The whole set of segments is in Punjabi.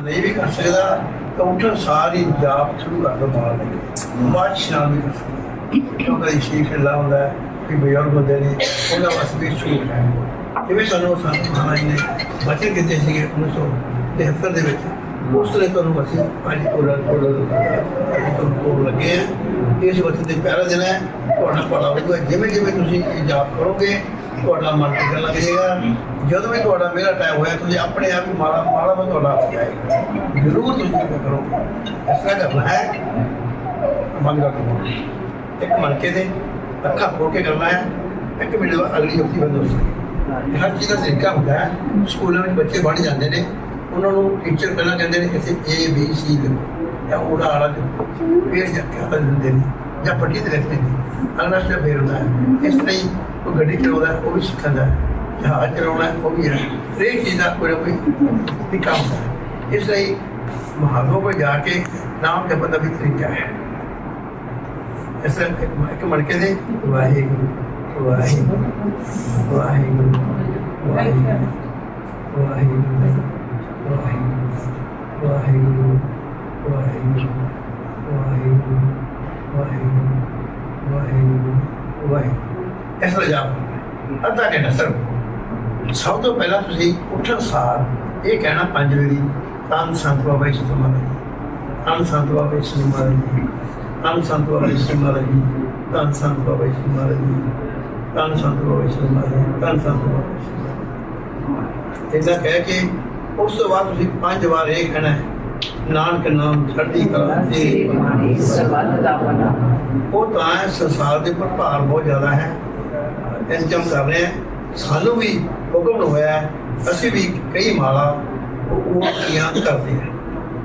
ਨਹੀਂ ਵੀ ਕਰ ਸਕਦਾ ਤਾਂ ਉੱਠਣ ਸਾਰੀ ਜਾਪ ਸ਼ੁਰੂ ਕਰ ਦੋ ਮਾਰ ਦੇ ਬਾਅਦ ਸ਼ਾਮ ਵੀ ਕਰ ਸਕਦਾ ਕਿਉਂਕਿ ਸ਼ੀਖ ਅੱਲਾ ਹੁੰਦਾ ਹੈ ਕਿ ਬਜ਼ੁਰਗ ਹੁੰਦੇ ਨੇ ਉਹਨਾਂ ਵਾਸਤੇ ਵੀ ਛੂਟ ਹੈ ਜਿਵੇਂ ਸਾਨੂੰ ਸਾਨੂੰ ਮਹਾਰਾਜ ਨੇ ਬਚਨ ਕੀਤੇ ਸੀਗੇ 1973 ਦੇ ਵਿੱਚ ਉਸ ਤਰ੍ਹਾਂ ਤੁਹਾਨੂੰ ਅਸੀਂ ਅੱਜ ਕੋਲ ਕੋਲਾਂ ਤੁਹਾਨੂੰ ਕੋਲ ਲੱਗੇ ਆ ਇਸ ਵਕਤ ਦੇ ਪਹਿਲਾ ਦਿਨ ਹੈ। ਤੁਹਾਡਾ ਭਲਾ ਹੋਊਗਾ। ਜਿਵੇਂ ਜਿਵੇਂ ਤੁਸੀਂ ਇਹ ਜਾਪ ਕਰੋਗੇ, ਤੁਹਾਡਾ ਮਨ ਟਿਕਣ ਲੱਗ ਜਾਏਗਾ। ਜਦੋਂ ਵੀ ਤੁਹਾਡਾ ਮੇਰਾ ਟਾਈਮ ਹੋਇਆ, ਤੁਸੀਂ ਆਪਣੇ ਆਪ ਹੀ ਮਾਲਾ ਮਾਲਾ ਮੈਂ ਤੁਹਾਡਾ ਆ ਜਾਏਗਾ ਜ਼ਰੂਰ ਤੁਸੀਂ ਇਹ ਕਰੋਗੇ। ਇਸ ਤਰ੍ਹਾਂ ਕਰਨਾ ਹੈ। ਮੰਗਾ ਕਰੋ ਇੱਕ ਮਣਕੇ ਦੇ ਅੱਖਾਂ ਖੋਲ ਕੇ ਕਰਨਾ ਹੈ। ਇੱਕ ਮਿੰਟ ਬਾਅਦ ਅਗਲੀ ਜੁਗਤੀ ਬੰਦ ਹੋ ਸਕਦੀ ਹਰ ਚੀਜ਼ ਦਾ ਤਰੀਕਾ ਹੁੰਦਾ ਹੈ। ਸਕੂਲਾਂ ਵਿੱਚ ਬੱਚੇ ਪੜ੍ਹ ਜਾਂਦੇ ਨੇ। ਉਹਨਾਂ ਨੂੰ ਟੀਚਰ ਪਹਿਲਾਂ ਕਹਿੰਦੇ ਨੇ ਕਿ ਏ ਬੀ ਸੀ ਲਿਖੋ கூட அழகு வேறு சக்தியாக இருந்தேன் நான் படியது ரத்னேன் ಅನಷ್ಟ ಬೇರುಣ ಎಷ್ಟೈ ಗಡಿಕಿರುವುದ ಒಬ್ಬ ಸಿಕ್ಕದ ಆಚರಣೆ ಒಬ್ಬಿರ ರೇಖಿದ ಕೊಡಬಿ निकाम ਇਸ ਲਈ ਮਹਾਗੋ ਕੋ ਜਾ ਕੇ ਨਾਮ ਜਪਣ ਦਾ ਵੀ ਤਰੀਕਾ ਹੈ ਇਸ ਲਈ ਇੱਕ ਮੜਕੇ ਦੇ ਵਾਹਿਗੁਰੂ ਵਾਹਿਗੁਰੂ ਵਾਹਿਗੁਰੂ ਵਾਹਿਗੁਰੂ ਵਾਹਿਗੁਰੂ ਵਾਹਿਗੁਰੂ ਵਾਹਿਗੁਰੂ ਵਾਹਿਗੁਰੂ ਵਾਹਿਗੁਰੂ ਵਾਹਿਗੁਰੂ ਵਾਹਿਗੁਰੂ ਵਾਹਿਗੁਰੂ ਇਸ ਤਰ੍ਹਾਂ ਜਾਪ ਅੱਧਾ ਘੰਟਾ ਸਰ ਸਭ ਤੋਂ ਪਹਿਲਾਂ ਤੁਸੀਂ ਉੱਠਣ ਸਾਰ ਇਹ ਕਹਿਣਾ ਪੰਜ ਵਾਰੀ, ਤਨ ਸੰਤ ਬਾਬਾ ਜੀ ਸਮਾਧੀ ਤਨ ਸੰਤ ਬਾਬਾ ਜੀ ਸਮਾਧੀ ਤਨ ਸੰਤ ਬਾਬਾ ਜੀ ਸਮਾਧੀ ਤਨ ਸੰਤ ਬਾਬਾ ਜੀ ਸਮਾਧੀ ਤਨ ਸੰਤ ਬਾਬਾ ਜੀ ਸਮਾਧੀ ਤਨ ਸੰਤ ਬਾਬਾ ਜੀ ਇਹਦਾ ਕਹਿ ਕੇ ਉਸ ਤੋਂ ਬਾਅਦ ਤੁਸੀਂ ਪੰਜ ਵਾਰ ਇਹ ਕਹਿਣਾ ਹੈ। ਨਾਨਕ ਨਾਮ ਛੱਡੀ ਕਲਾ ਤੇਰੀ ਬਾਣੀ ਸਰਬੱਤ ਦਾ ਭਲਾ ਉਹ ਤਾਂ ਸੰਸਾਰ ਦੇ ਉੱਪਰ ਭਾਰ ਬਹੁਤ ਜ਼ਿਆਦਾ ਹੈ। ਇੰਤਜ਼ਾਮ ਕਰ ਰਹੇ ਹਾਂ। ਸਾਨੂੰ ਵੀ ਹੁਕਮ ਹੋਇਆ ਅਸੀਂ ਵੀ ਕਈ ਮਾਲਾ ਉਹ ਕੀਆਂ ਕਰਦੇ ਹਾਂ।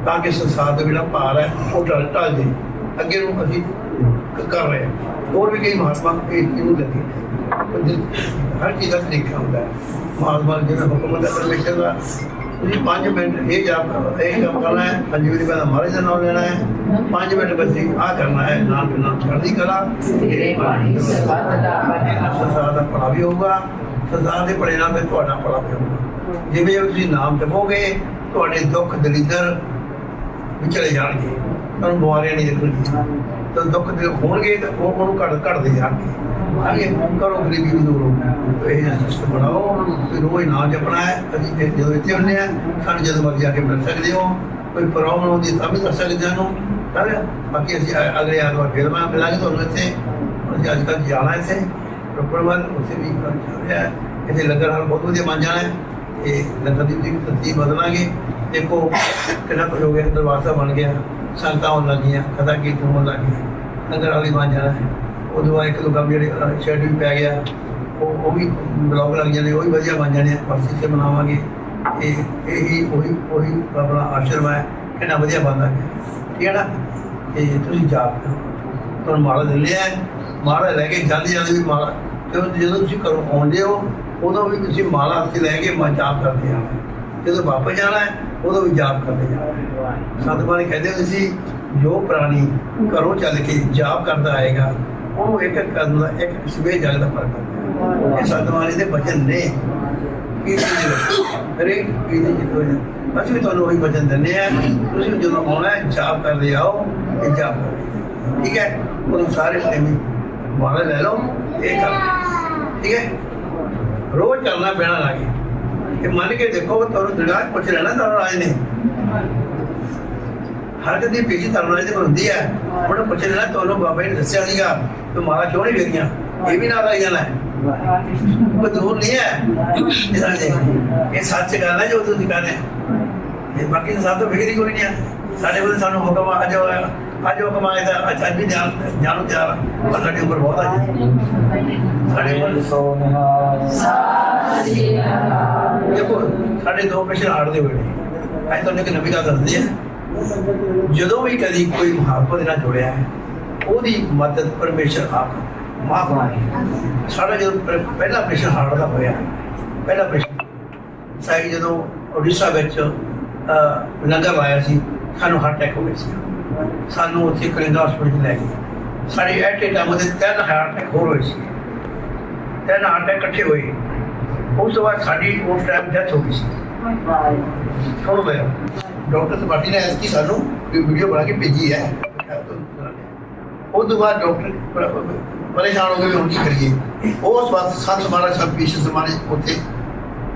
ਤਾਂ ਕਿ ਸੰਸਾਰ ਦਾ ਜਿਹੜਾ ਭਾਰ ਹੈ ਉਹ ਟਲ ਟਲ ਜੇ ਅੱਗੇ ਨੂੰ ਅਸੀਂ ਕਰ ਰਹੇ ਹਾਂ। ਹੋਰ ਵੀ ਕਈ ਮਹਾਤਮਾ ਇਹ ਇਹਨੂੰ ਲੱਗੇ ਹਰ ਚੀਜ਼ ਦਾ ਤਰੀਕਾ ਹੁੰਦਾ ਹੈ। ਮਹਾਤਮਾ ਜਿਹੜਾ ਹੁਕਮ ਹੁੰਦਾ ਪਰਮੇਸ਼ਰ ਦਾ ਤੁਸੀਂ 5 ਮਿੰਟ ਇਹ ਜਾਪ ਇਹ ਕੰਮ ਕਰਨਾ ਹੈ, ਪੰਜ ਵਾਰੀ ਮਹਾਰਾਜ ਦਾ ਨਾਮ ਲੈਣਾ ਹੈ 5 ਮਿੰਟ ਬਸ ਆ ਕਰਨਾ ਹੈ ਨਾਮ ਨਾਮ ਚੜ੍ਹਦੀ ਕਲਾ। ਤੇਰੇ ਬਾਣੀ ਸਰਬੱਤ ਦਾ ਭਲਾ ਸੰਸਾਰ ਦਾ ਭਲਾ ਵੀ ਹੋਊਗਾ ਸੰਸਾਰ ਦੇ ਭਲੇ ਨਾਲ ਫਿਰ ਤੁਹਾਡਾ ਭਲਾ ਵੀ ਹੋਊਗਾ। ਜਿਵੇਂ ਤੁਸੀਂ ਨਾਮ ਜਪੋਗੇ ਤੁਹਾਡੇ ਦੁੱਖ ਦਲਿੱਦਰ ਵਿਚਲੇ ਜਾਣਗੇ। ਤੁਹਾਨੂੰ ਬਿਮਾਰੀਆਂ ਨਹੀਂ ਦੇਖਣਗੀਆਂ। ਤਾਂ ਦੁੱਖ ਦੇ ਹੋਣਗੇ ਤਾਂ ਉਹ ਉਹਨੂੰ ਘਟ ਘਟਦੇ ਜਾਣਗੇ। ਆਗੇ ਕਰੋ ਗਰੀਬੀ ਵੀ ਦੂਰ ਹੋਊਗੀ ਇਹ ਸਿਸਟਮ ਬਣਾਓ ਤੇ ਰੋਜ਼ ਨਾਮ ਜਪਣਾ ਹੈ। ਅਸੀਂ ਜਦੋਂ ਇੱਥੇ ਹੁੰਦੇ ਆ ਸਾਨੂੰ ਜਦੋਂ ਮਰਜ਼ੀ ਆ ਕੇ ਮਿਲ ਸਕਦੇ ਹੋ। ਕੋਈ ਪ੍ਰੋਬਲਮ ਹੁੰਦੀ ਤਾਂ ਵੀ ਦੱਸ ਸਕਦੇ ਹਾਂ ਪਰ ਬਾਕੀ ਅਸੀਂ ਅਗਲੇ ਐਤਵਾਰ ਫਿਰ ਮੈਂ ਮਿਲਾਂਗੇ ਤੁਹਾਨੂੰ ਇੱਥੇ। ਅਸੀਂ ਅੱਜ ਕੱਲ੍ਹ ਜਾਣਾ ਇੱਥੇ। ਰੋਪੜ ਵੱਲ, ਉੱਥੇ ਵੀ ਰਿਹਾ ਇੱਥੇ ਲੰਗਰ ਹਾਲ ਬਹੁਤ ਵਧੀਆ ਬਣ ਜਾਣਾ ਹੈ। ਇਹ ਲੰਗਰ ਦੀ ਵੀ ਤਰਤੀਬ ਬਦਲਾਂਗੇ। ਦੇਖੋ ਕਿੰਨਾ ਕੁਝ ਹੋ ਗਿਆ, ਦਰਬਾਰ ਸਾਹਿਬ ਬਣ ਗਿਆ। ਸੰਗਤਾਂ ਹੋਣ ਲੱਗੀਆਂ ਕਦਾ ਕੀਰਤਨ ਹੋਣ ਲੱਗ ਗਿਆ ਲੰਗਰ ਵਾਲੀ ਬਣ ਜਾਣਾ ਹੈ। ਉਹਦੇ ਬਾਅਦ ਇੱਕ ਦੋ ਕੰਮ ਜਿਹੜੇ ਸ਼ੈਡਿਊਲ ਪੈ ਗਿਆ, ਉਹ ਉਹ ਵੀ ਬਲੌਗ ਲੱਗ ਜਾਣੇ ਉਹ ਵੀ ਵਧੀਆ ਬਣ ਜਾਣੇ ਪਰਸੀ ਤੇ ਬਣਾਵਾਂਗੇ। ਇਹ, ਇਹੀ ਉਹੀ ਉਹੀ ਆਪਣਾ ਆਸ਼ਰਮ ਹੈ, ਕਿੰਨਾ ਵਧੀਆ ਬਣਦਾ ਗਿਆ ਠੀਕ ਹੈ ਨਾ? ਤੇ ਤੁਸੀਂ ਜਾਪ ਕਰੋ। ਤੁਹਾਨੂੰ ਮਾਲਾ ਦੇ ਲਿਆ ਮਾਲਾ ਲੈ ਕੇ ਜਾਂਦੇ ਜਾਂਦੇ ਵੀ ਮਾਲਾ, ਜਦੋਂ ਜਦੋਂ ਤੁਸੀਂ ਕਰੋ ਆਉਂਦੇ ਹੋ, ਉਦੋਂ ਵੀ ਤੁਸੀਂ ਮਾਲਾ ਹੱਥ ਲੈ ਕੇ ਮੈਂ ਜਾਪ ਕਰਦੇ ਆ। ਜਦੋਂ ਵਾਪਸ ਜਾਣਾ ਹੈ ਉਦੋਂ ਵੀ ਜਾਪ ਕਰਦੇ ਜਾਣਾ ਸਤਿਗੁਰਾਂ ਨੇ ਕਹਿੰਦੇ ਹੁੰਦੇ ਸੀ, ਜੋ ਪ੍ਰਾਣੀ ਘਰੋਂ ਚੱਲ ਕੇ ਜਾਪ ਕਰਦਾ ਆਏਗਾ, ਉਹਨੂੰ ਇੱਕ ਇੱਕ ਦਾ, ਇੱਕ ਸਵੇਰ ਜਗ ਦਾ ਫ਼ਰਕ ਪੈਂਦਾ ਇਹ ਸਤਿਗੁਰਾਂ ਦੇ ਬਚਨ ਨੇ ਕੀ ਹਰੇਕ ਕੀ ਜਿੱਤੋ ਅਸੀਂ ਵੀ ਤੁਹਾਨੂੰ ਉਹੀ ਬਚਨ ਦਿੰਦੇ ਆ ਤੁਸੀਂ ਜਦੋਂ ਆਉਣਾ ਜਾਪ ਕਰਦੇ ਆਓ ਇਹ ਜਾਪ ਕਰਦੇ ਠੀਕ ਹੈ? ਉਹ ਸਾਰੇ ਪ੍ਰੇਮੀ ਮਾਲਾ ਲੈ ਲਓ, ਇਹ ਕਰ ਠੀਕ ਹੈ? ਰੋਜ਼ ਚੱਲਣਾ ਪੈਣਾ ਲਾਗੇ। ਤੇ ਮੰਨ ਕੇ ਦੇਖੋ ਤੁਹਾਨੂੰ ਜਿਹੜਾ ਪੁੱਛ ਲੈਣਾ ਤੁਹਾਨੂੰ ਰਾਜ ਨੇ। ਹਰ ਕਦੀ ਪੀਜੀ ਤੁਹਾਨੂੰ ਰਾਜ ਦੇ ਹੁੰਦੀ ਹੈ। ਉਹਨੂੰ ਪੁੱਛ ਲੈਣਾ, ਤੁਹਾਨੂੰ ਬਾਬਾ ਜੀ ਨੇ ਦੱਸਿਆ ਸੀਗਾ ਕਿ ਮਾਲਾ ਕਿਉਂ ਨਹੀਂ ਵੇਖੀਆਂ? ਇਹ ਵੀ ਨਾਲ ਆਈ ਜਾਣਾ ਹੈ। ਦੂਰ ਨਹੀਂ ਹੈ ਇਹ ਸੱਚ ਗੱਲ ਹੈ ਜੋ ਤੁਸੀਂ ਕਹਿੰਦੇ ਇਹ ਬਾਕੀ ਸਭ ਤੋਂ ਫਿਕਰੀ ਕੋਈ ਨਹੀਂ ਹੈ। ਸਾਡੇ ਕੋਲ ਸਾਨੂੰ ਹੁਕਮ ਆ ਜੋ ਅੱਜ ਉਹ ਆਇਆ ਤਾਂ ਅੱਜ ਅੱਜ ਵੀ ਜਾਣ, ਜਾਣੂ ਤਿਆਰ ਪਰ ਸਾਡੇ ਉੱਪਰ ਬਹੁਤ ਆ ਜੀ। ਸਾਡੇ ਕੋਲ ਦੇਖੋ, ਸਾਡੇ ਦੋ ਪ੍ਰਸ਼ਨ ਹਾਰਦੇ ਹੋਏ ਨੇ। ਤੁਹਾਨੂੰ ਇੱਕ ਨਵੀਂ ਗੱਲ ਦੱਸਦੀ ਹੈ ਜਦੋਂ ਵੀ ਕਦੀ ਕੋਈ ਮਹਾਤਮਾ ਦੇ ਨਾਲ ਜੁੜਿਆ ਹੈ, ਉਹਦੀ ਮਦਦ ਪਰਮੇਸ਼ਰ ਆਪ ਮਾਫ ਸਾਡਾ ਜਦੋਂ ਪਹਿਲਾ ਪ੍ਰਸ਼ਨ ਹਾਰਟ ਦਾ ਹੋਇਆ, ਪਹਿਲਾ ਪ੍ਰਸ਼ਨ ਸਾਈ ਜਦੋਂ ਉੜੀਸਾ ਵਿੱਚ ਲੰਗਰ ਲਾਇਆ ਸੀ, ਸਾਨੂੰ ਹਾਰਟ ਅਟੈਕ ਹੋ ਗਿਆ ਸੀ। ਸਾਨੂੰ ਉੱਥੇ ਕਲਿੰਗਾ ਹਸਪੀਟਲ ਲੈ ਗਏ। ਸਾਡੇ ਐਟ ਏ ਟਾਈਮ ਦੇ ਤਿੰਨ ਹਾਰਟ ਅਟੈਕ ਹੋਰ ਹੋਏ ਸੀ। ਤਿੰਨ ਹਾਰਟ ਅਟੈਕ ਇਕੱਠੇ ਹੋਏ। ਉਸ ਤੋਂ ਬਾਅਦ ਸਾਡੀ ਉਸ ਟਾਈਮ ਡੈਥ ਹੋ ਗਈ ਸੀ। ਸੁਣ ਲਿਆ ਡਾਕਟਰ ਸਪਾਟੀ ਨੇ ਐਸੀ ਸਾਨੂੰ ਵੀਡੀਓ ਬਣਾ ਕੇ ਭੇਜੀ ਹੈ। ਉਹ ਤੋਂ ਬਾਅਦ ਡਾਕਟਰ ਪਰੇਸ਼ਾਨ ਹੋ ਗਏ ਵੀ ਹੁਣ ਕੀ ਕਰੀਏ। ਉਹ ਸਵਾਤ ਸੰਤ ਮਹਾਰਾਜ ਸਭ ਪੀਛੇ ਜ਼ਮਾਨੇ ਉੱਥੇ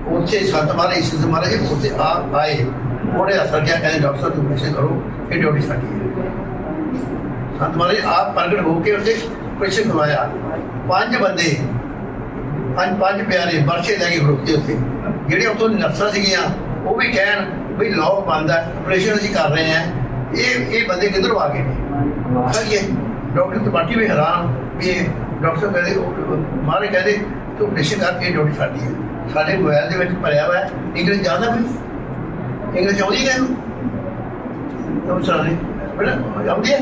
ਉੱਥੇ ਸੰਤ ਮਹਾਰਾਜ ਇਸ ਜ਼ਮਾਨੇ ਦੇ ਉੱਥੇ ਆ ਆਏ। ਉਹਨੇ ਅਸਰ ਕਿਹਾ ਕਹਿੰਦੇ ਡਾਕਟਰ ਸਾਹਿਬ ਤੁਸੀਂ ਪੈਸੇ ਕਰੋ। ਇਹ ਡਿਊਟੀ ਸਾਡੀ ਹੈ। ਸੰਤ ਮਹਾਰਾਜ ਆਪ ਪ੍ਰਗਟ ਹੋ ਕੇ ਉੱਥੇ ਪੈਸੇ ਖਵਾਇਆ ਪੰਜ ਬੰਦੇ, ਪੰਜ ਪੰਜ ਪਿਆਰੇ ਵਰਸ਼ੇ ਲੈ ਕੇ ਖੜੋਤੇ ਉੱਥੇ। ਜਿਹੜੇ ਉੱਥੋਂ ਨਰਸਾਂ ਸੀਗੀਆਂ, ਉਹ ਵੀ ਕਹਿਣ ਵੀ ਲੋਕ ਬੰਦ ਹੈ ਆਪਰੇਸ਼ਨ ਅਸੀਂ ਕਰ ਰਹੇ ਹਾਂ। ਇਹ ਇਹ ਬੰਦੇ ਕਿੱਧਰੋਂ ਆ ਗਏ? ਨੇ ਕਹੀਏ ਡਾਕਟਰ ਤਪਾਟੀ ਵੀ ਹੈਰਾਨ ਵੀ ਇਹ ਡਾਕਟਰ ਸਾਹਿਬ ਕਹਿੰਦੇ, ਉਹ- ਮਾਰੇ ਕਹਿੰਦੇ, ਤੂੰ ਆਪਰੇਸ਼ਨ ਕਰਕੇ ਡਿਊਟੀ ਸਾਡੀ ਹੈ। ਸਾਡੇ ਮੋਬਾਈਲ ਦੇ ਵਿੱਚ ਭਰਿਆ ਹੋਇਆ ਇੰਗਲਿਸ਼ ਜਾਣਦਾ ਕੋਈ? ਇੰਗਲਿਸ਼ ਆਉਂਦੀ ਹੈ ਇਹਨੂੰ ਤੁਮ ਸਾਰੇ ਬੜਾ ਆਉਂਦੀ ਹੈ?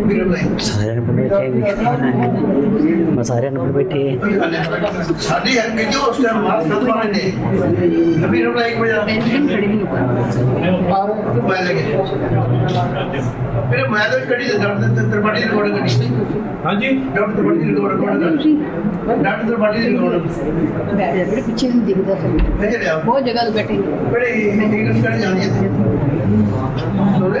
ਸਾਰਿਆਂ ਨੂੰ ਬੈਠੇ ਮੈਂ ਸਾਰਿਆਂ ਨੂੰ ਬੈਠੇ ਸਾਡੀ ਹਰ ਵੀਡੀਓ ਉਸ ਟਾਈਮ ਮਾਰ ਸੰਤ ਵਾਲੇ ਨੇ। ਵੀਰਾ ਬਲਾਈ ਪੜਿਆ ਮੈਂ ਲਗੇ ਮੇਰੇ ਮੈਂ ਤਾਂ ਕੜੀ ਦੇ ਡਾਕਟਰ ਤਰਪਾਟੀ ਰਿਕਾਰਡ ਕਰੀ ਹਾਂਜੀ ਡਾਕਟਰ ਤਰਪਾਟੀ ਰਿਕਾਰਡ ਕਰੀ ਡਾਕਟਰ ਤਰਪਾਟੀ ਰਿਕਾਰਡ ਬੜੇ ਪਿੱਛੇ ਨੂੰ ਦਿਖਦਾ ਸੀ ਮੈਂ ਲਿਆ ਬਹੁਤ ਜਗ੍ਹਾ ਤੇ ਬੈਠੇ ਬੜੇ ਇੰਗਲਿਸ਼ ਕਰ ਜਾਂਦੀ ਹੈ ਸੋਲੇ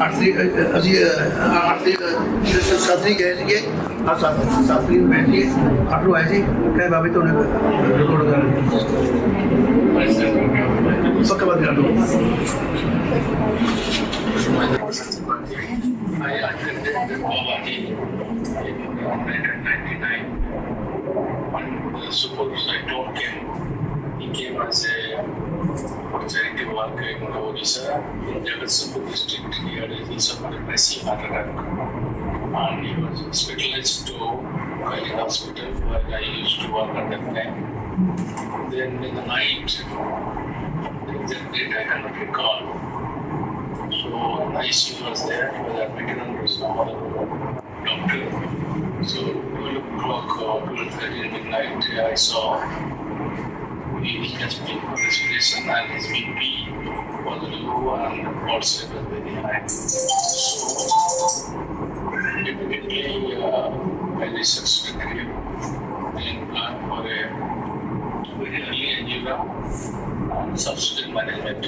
आठवीं आठवीं शास्त्री गए थे शास्त्री बैठिए आठ लोग आए थे कहे बाबी तो रिकॉर्ड कर सबके बाद कर दो Suppose I don't get, he came as a in Odisha in Jagatsinghpur district. He had he suffered a massive heart attack and he was hospitalized to Kailash Hospital where I used to work at that time. Then in the night, the exact date I cannot recall. So ICU was there, he was admitted some other doctor. So 12 o'clock uh, or 12.30 in the night, I saw and his BP was low and the pulse rate was very high. So immediately uh, I researched the him, then for a very early angiogram and management.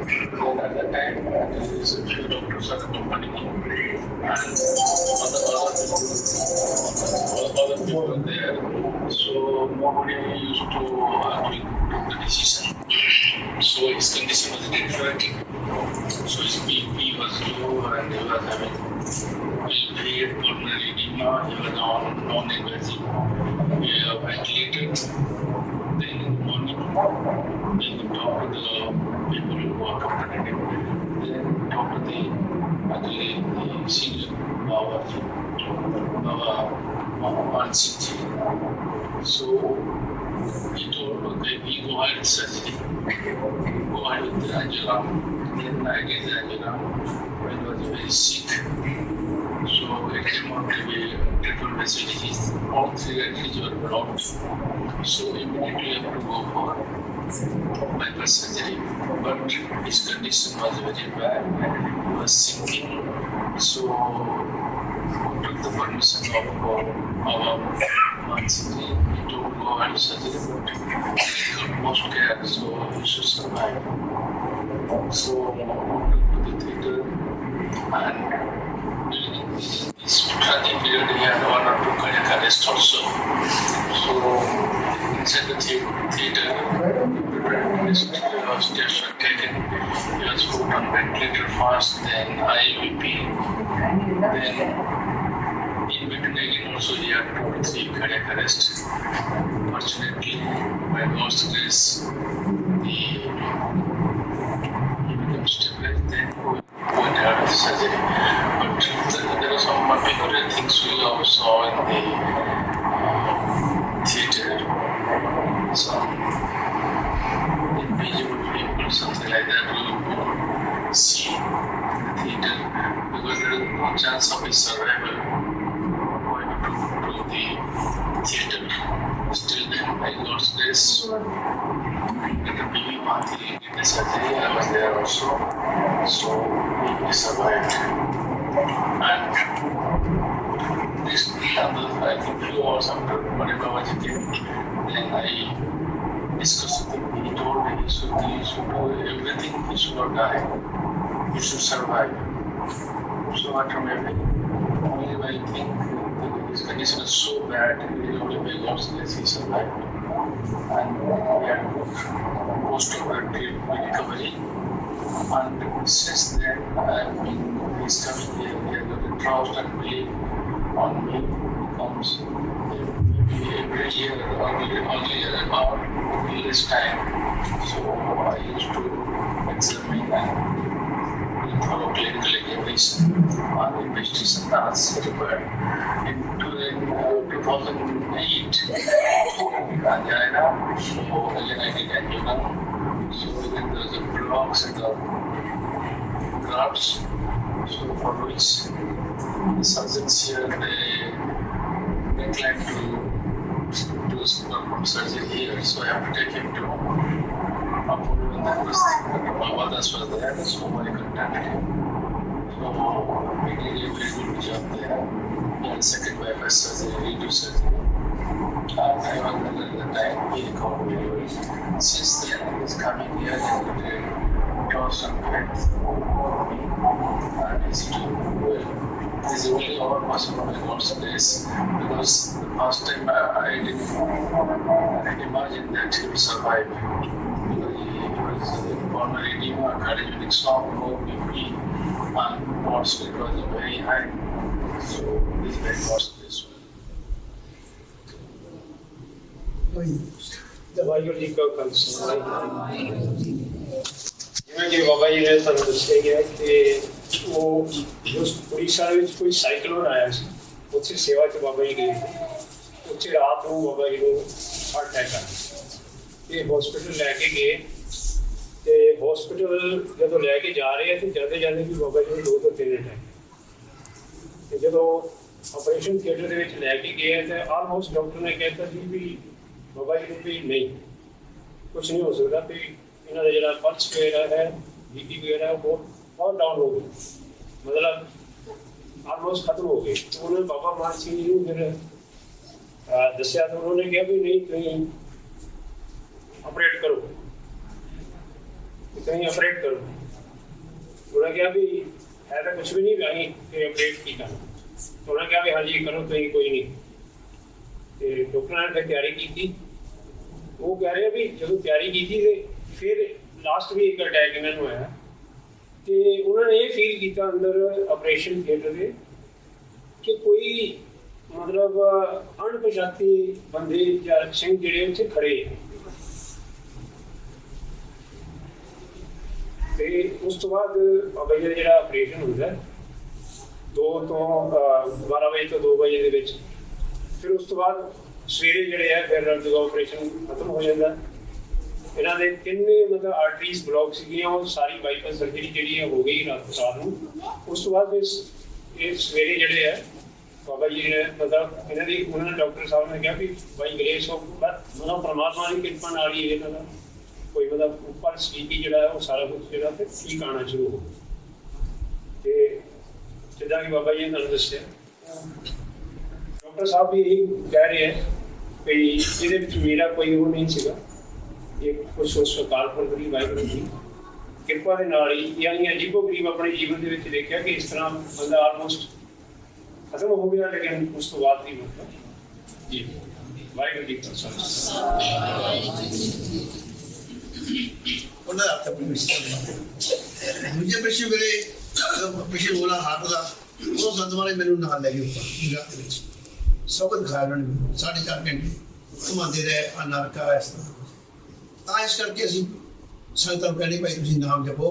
At time, there is a few doctors are accompanying and other other people, other people there. So nobody used to actually take the decision. So his condition was deteriorating. So his BP was low, and he was having severe pulmonary edema. He was on non-invasive uh, ventilator. Then in the morning, then talked to the people who accompanied him. Then talked to the actually the senior our our our Singh So he told okay, we go ahead with surgery. Go ahead with the. Then I did the when I was very sick. So it came out to be triple vessel disease. All three arteries were blocked. So immediately I have to go for bypass surgery. But his condition was very bad. and He was sinking. So we permission of our Mansini. He go ahead surgery. But most care, so he should survive. So we to the theater and this tragic period he had one or two cardiac arrest also. So inside the theater, uh, steps taken. He was put on ventilator first, then IVP, then women in also here two to three should die. He should survive. So after maybe, only I think his condition is so bad, only by God's grace he survived. And we had good post-operative recovery. And since then, I've been, he's coming here, he has a trust and belief on me. He comes maybe every year, or only, only about this time. So I used to examine and follow clinical examination on investigation as required. In two- uh, 2008, angina, so again I did angina. So then there's a blocks and the grafts, so for which the surgeons here they declined to do perform surgery here, so I have to take him to Apollo my others was there, so I contacted him. So we did a very good job there. And second by my surgery, we surgery. I wonder at the time he recovered very. Since then, he's coming here and draw some friends. for me. And he's doing well. He's only almost for my most days because the first time I, I didn't I imagine that he will survive. On my NEMA academic sophomore degree and course it was very high. So this very cost this one. Waheguru ji ਕਾ ਖਾਲਸਾ ਜਿਵੇਂ ਕਿ ਬਾਬਾ ਜੀ ਨੇ ਸਾਨੂੰ ਦੱਸਿਆ ਗਿਆ ਕਿ ਉਹ ਉਸ ਪੁਰੀਸ਼ਾ ਵਿੱਚ ਕੋਈ ਸਾਈਕਲੋਨ ਆਇਆ ਸੀ ਉੱਥੇ ਸੇਵਾ ਚ ਬਾਬਾ ਜੀ ਗਏ ਉੱਥੇ ਰਾਤ ਨੂੰ ਬਾਬਾ ਜੀ ਨੂੰ ਹਾਰਟ ਅਟੈਕ ਆ ਗਿਆ ਇਹ ਹਸਪੀਟਲ ਲੈ ਕੇ ਗਏ हॉस्पिटल जो लैके जा रहे थे तो जाते जाने की बाबा जी दो तो तीन तो जो ऑपरेशन थिएटर के लैके गए थे आलमोस्ट डॉक्टर ने कहता जी भी बाबा जी भी नहीं। कुछ नहीं हो सकता भी इन्होंने जरा पल्स वगैरह है बीपी वगैरह वो बहुत डाउन हो गई मतलब आलमोस्ट खत्म हो गए। तो उन्होंने बाबा मान सिंह जी फिर दसिया तो उन्होंने कहा भी नहीं कहीं ऑपरेट करो। ਜੀ ਨੂੰ ਫਿਰ ਅਹ, ਦੱਸਿਆ ਤਾਂ ਉਹਨਾਂ ਨੇ ਕਿਹਾ ਵੀ ਨਹੀਂ ਤੁਸੀਂ ਆਪਰੇਟ ਕਰੋ ਤੇ ਤੁਸੀਂ ਆਪਰੇਟ ਕਰੋ ਉਹਨਾਂ ਕਿਹਾ ਵੀ ਹੈ ਤਾਂ ਕੁਝ ਤੇ ਡਾਕਟਰਾਂ ਨੇ ਫਿਰ ਤਿਆਰੀ ਕੀਤੀ। ਉਹ ਕਹਿ ਰਹੇ ਵੀ ਜਦੋਂ ਤਿਆਰੀ ਕੀਤੀ ਤੇ ਫਿਰ ਲਾਸਟ ਵੀ ਇੱਕ ਅਟੈਕ ਇਹਨਾਂ ਨੂੰ ਆਇਆ। ਤੇ ਉਹਨਾਂ ਨੇ ਇਹ ਫੀਲ ਕੀਤਾ ਅੰਦਰ ਆਪਰੇਸ਼ਨ ਥੀਏਟਰ ਦੇ ਕਿ ਕੋਈ ਮਤਲਬ ਅਣਪਛਾਤੇ ਬੰਦੇ ਜਾਂ ਸਿੰਘ ਜਿਹੜੇ ਉੱਥੇ ਖੜੇ ਆ ਤੇ ਉਸ ਤੋਂ ਬਾਅਦ ਬਾਬਾ ਜੀ ਦਾ ਜਿਹੜਾ ਆਪਰੇਸ਼ਨ ਹੁੰਦਾ ਦੋ ਤੋਂ ਅਹ, 12 ਵਜੇ ਤੋਂ 2 ਵਜੇ ਦੇ ਵਿੱਚ ਫਿਰ ਉਸ ਤੋਂ ਬਾਅਦ ਸਵੇਰੇ ਜਿਹੜੇ ਆ ਫਿਰ ਜਦੋਂ ਆਪਰੇਸ਼ਨ ਖਤਮ ਹੋ ਜਾਂਦਾ ਇਹਨਾਂ ਦੇ ਤਿੰਨੇ ਮਤਲਬ ਆਰਟਰੀਜ਼ ਬਲੌਕ ਸੀਗੀਆਂ ਉਹ ਸਾਰੀ ਬਾਈਪਾਸ ਸਰਜਰੀ ਜਿਹੜੀ ਹੈ ਹੋ ਗਈ ਰਾਤ ਰਾਤ ਨੂੰ। ਉਸ ਤੋਂ ਬਾਅਦ ਫਿਰ ਇਹ ਸਵੇਰੇ ਜਿਹੜੇ ਆ ਬਾਬਾ ਜੀ ਨੇ ਮਤਲਬ ਇਹਨਾਂ ਦੀ ਉਹਨਾਂ ਨੇ ਡਾਕਟਰ ਸਾਹਿਬ ਨੇ ਕਿਹਾ ਵੀ ਬਾਈ ਗ੍ਰੇਸ ਆਫ ਮਤਲਬ ਪਰਮਾਤਮਾ ਦੀ ਕਿਰਪਾ ਨਾਲ ਹੀ ਇਹਨਾਂ ਦਾ ਕੋਈ ਮਤਲਬ ਉੱਪਰ ਸਟੀਕੀ ਜਿਹੜਾ ਉਹ ਸਾਰਾ ਕੁਝ ਜਿਹੜਾ ਫਿਰ ਠੀਕ ਆਣਾ ਸ਼ੁਰੂ ਹੋ ਤੇ ਜਿੱਦਾਂ ਕਿ ਬਾਬਾ ਜੀ ਨੇ ਤੁਹਾਨੂੰ ਦੱਸਿਆ, ਡਾਕਟਰ ਸਾਹਿਬ ਵੀ ਇਹੀ ਕਹਿ ਰਹੇ ਹੈ ਕਿ ਇਹਦੇ ਵਿੱਚ ਮੇਰਾ ਕੋਈ ਉਹ ਨਹੀਂ ਸੀਗਾ, ਇਹ ਕੁਛ ਉਸ ਕਾਲ ਪੁਰਖ ਦੀ ਵਾਹਿਗੁਰੂ ਦੀ ਕਿਰਪਾ ਦੇ ਨਾਲ ਹੀ ਯਾਨੀ ਅਜੀਬੋ ਗਰੀਬ ਆਪਣੇ ਜੀਵਨ ਦੇ ਵਿੱਚ ਦੇਖਿਆ ਕਿ ਇਸ ਤਰ੍ਹਾਂ ਬੰਦਾ ਆਲਮੋਸਟ ਖਤਮ ਹੋ ਗਿਆ, ਲੇਕਿਨ ਉਸ ਤੋਂ ਬਾਅਦ ਵੀ ਮਤਲਬ ਜੀ। ਵਾਹਿਗੁਰੂ ਜੀ ਕਾ ਖਾਲਸਾ। ਉਹਨਾਂ ਦਾ ਆਪਣਾ ਵਿਸ਼ਵਾਸ ਦੂਜੇ ਪਿਛੇ ਵੇਲੇ ਪਿਛੇ ਬੋਲਾ ਹੱਥ ਦਾ, ਉਹ ਸੰਤਵਾਂ ਨੇ ਮੈਨੂੰ ਨਾਲ ਲੈ ਗਏ ਉੱਪਰ ਨਿਗਾਹ ਦੇ ਵਿੱਚ। ਸਬਕ ਖਾਇਆ ਉਹਨਾਂ ਨੇ, ਸਾਢੇ ਚਾਰ ਘੰਟੇ। ਘੁਮਾਉਂਦੇ ਰਹੇ ਅਨਰਕਾ ਇਸ ਤਰ੍ਹਾਂ। ਤਾਂ ਇਸ ਕਰਕੇ ਅਸੀਂ ਸੰਗਤਾਂ ਨੂੰ ਕਹਿੰਦੇ, ਭਾਈ ਤੁਸੀਂ ਨਾਮ ਜਪੋ,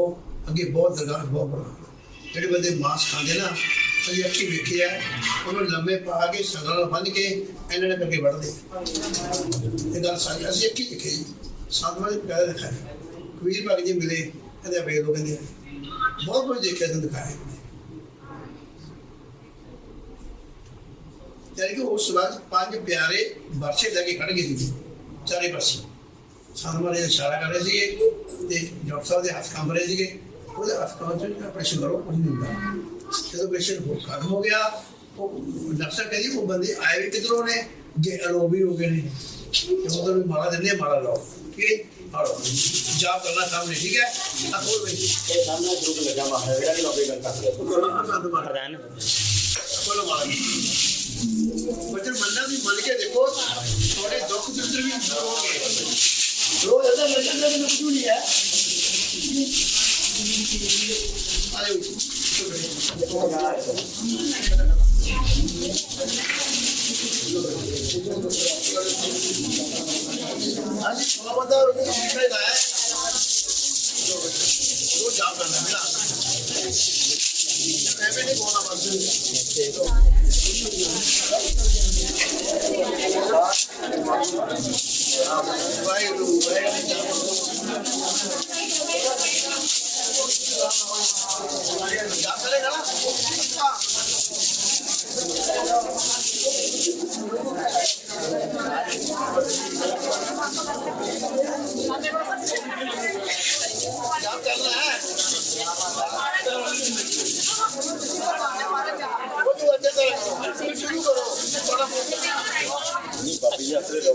ਅੱਗੇ ਬਹੁਤ ਦਰਗਾਹ, ਬਹੁਤ ਬੜਾ ਜਿਹੜੇ ਬੰਦੇ ਮਾਸ ਖਾਂਦੇ ਨਾ, ਅਸੀਂ ਅੱਖੀ ਵੇਖਿਆ, ਉਹਨੂੰ ਲੰਮੇ ਪਾ ਕੇ, ਸਗਲ ਨਾਲ ਬੰਨ ਕੇ, ਇਹਨਾਂ ਨੇ ਕਰਕੇ ਵੜਦੇ ਇਹ ਗੱਲ ਸਾਡੀ ਅਸੀਂ ਅੱਖੀ ਦੇਖੀ। ਜੀ ਸਾਧਵਾਂ ਦੇ ਪੈਦਾ ਦਿਖਾਇਆ। ਕਬੀਰ ਬਾਗ ਜੀ ਮਿਲੇ ਕਹਿੰਦੇ ਵੇਖ ਲੋ ਕਹਿੰਦੇ ਬਹੁਤ ਕੁਝ ਦੇਖਿਆ ਤੁਹਾਨੂੰ ਦਿਖਾਇਆ। ਯਾਨੀ ਕਿ ਉਸ ਵਕਤ ਪੰਜ ਪਿਆਰੇ ਵਰਸ਼ੇ ਲੈ ਕੇ ਖੜ ਗਏ ਸੀ ਚਾਰੇ ਪਾਸੇ ਸਾਨੂੰ ਨੇ ਇਸ਼ਾਰਾ ਕਰ ਰਹੇ ਸੀਗੇ ਤੇ ਡਾਕਟਰ ਸਾਹਿਬ ਦੇ ਹੱਥ ਕੰਬ ਰਹੇ ਸੀਗੇ। ਉਹਦੇ ਹੱਥ ਕੰਬ ਚ ਆਪਰੇਸ਼ਨ ਕਰੋ ਕੁਝ ਨਹੀਂ ਹੁੰਦਾ। ਜਦੋਂ ਆਪਰੇਸ਼ਨ ਹੋ ਖਤਮ ਹੋ ਗਿਆ ਉਹ ਡਾਕਟਰ ਕਹਿੰਦੀ ਉਹ ਬੰਦੇ ਆਏ ਵੀ ਕਿਧਰੋਂ ਨੇ? ਜੇ ਅਲੋਬੀ ਹੋ ਗਏ ਨੇ। ਤੇ ਉਹਦਾ ਮਾਰਾ ਦਿੰਦੇ ਆ, ਮਾਰਾ ਲਾਓ। जाप करना सामने ठीक है? हाँ, बोल भाई। ये सामने शुरू कर जाप है मेरा भी नौकरी करता है प्रधान। बोलो महाराज वचन मनना भी मन के देखो थोड़े दुख दुख भी दूर होंगे। रोज ऐसा वचन में कुछ नहीं है। अरे उठो आज थोड़ा बता रुपये का मिठाई लाया है। वो जाप करना मेरा मैं नहीं बोला बस। वाहिगुरु वाहिगुरु जाप करेगा ना?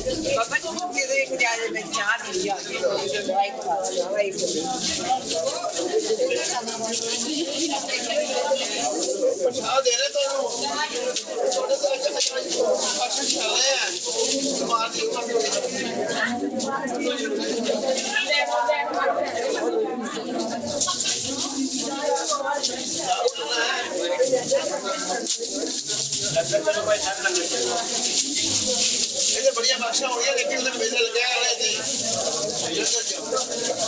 ਬਾਬਾ ਜੀ ਨੂੰ ਦੇ ਦੇ ਕਿ ਆਜ ਮੈਂ ਚਾਹ ਨਹੀਂ ਆ। ਕੇ ਦਵਾਈ ਖਾ ਦਵਾਈ ਆ ਦੇ ਰਹੇ ਤੁਹਾਨੂੰ। ਛੋਟੇ ਤੋਂ ਅੱਛਾ ਅੱਛਾ ਚੱਲ ਰਿਹਾ ਹੈ। ਸਮਾਜ ਦੀ ਉਮਰ ਦੇ ਲੱਗਦਾ ਚਲੋ ਭਾਈ ਠੰਡ ਲੰਗਰ ਚੱਲੋ ਇਹਦੇ ਬੜੀਆਂ ਬਖਸ਼ਾਂ ਹੋਈਆਂ ਲੇਕਿਨ ਉਹਦੇ ਪੈਸੇ ਲਗਾਇਆ ਵਾਲੇ ਤੇ ਲੰਗਰ ਚੱਲੋ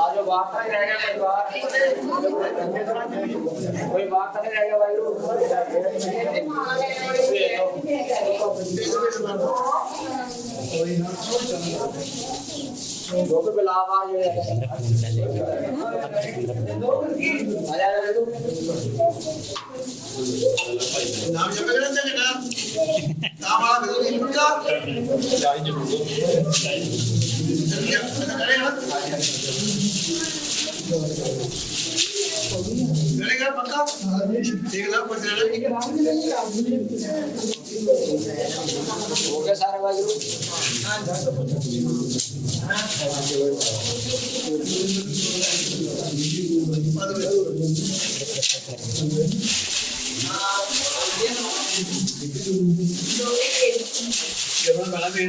आज बात नहीं रहेगा कोई बात कोई बात नहीं रहेगा भाई लोग बिलावा जो है आ जा रे तू नाम जपे रहते हैं ना नाम वाला बिल्कुल इनका चाहिए ज़रूर चाहिए ਤੂੰ ਨਾਮ ਜਪ ਕੇ ਨਾ ਚੰਗਾ ਨਾਮ ਵਾਲਾ ਬਿਲਕੁਲ எவ்வளவு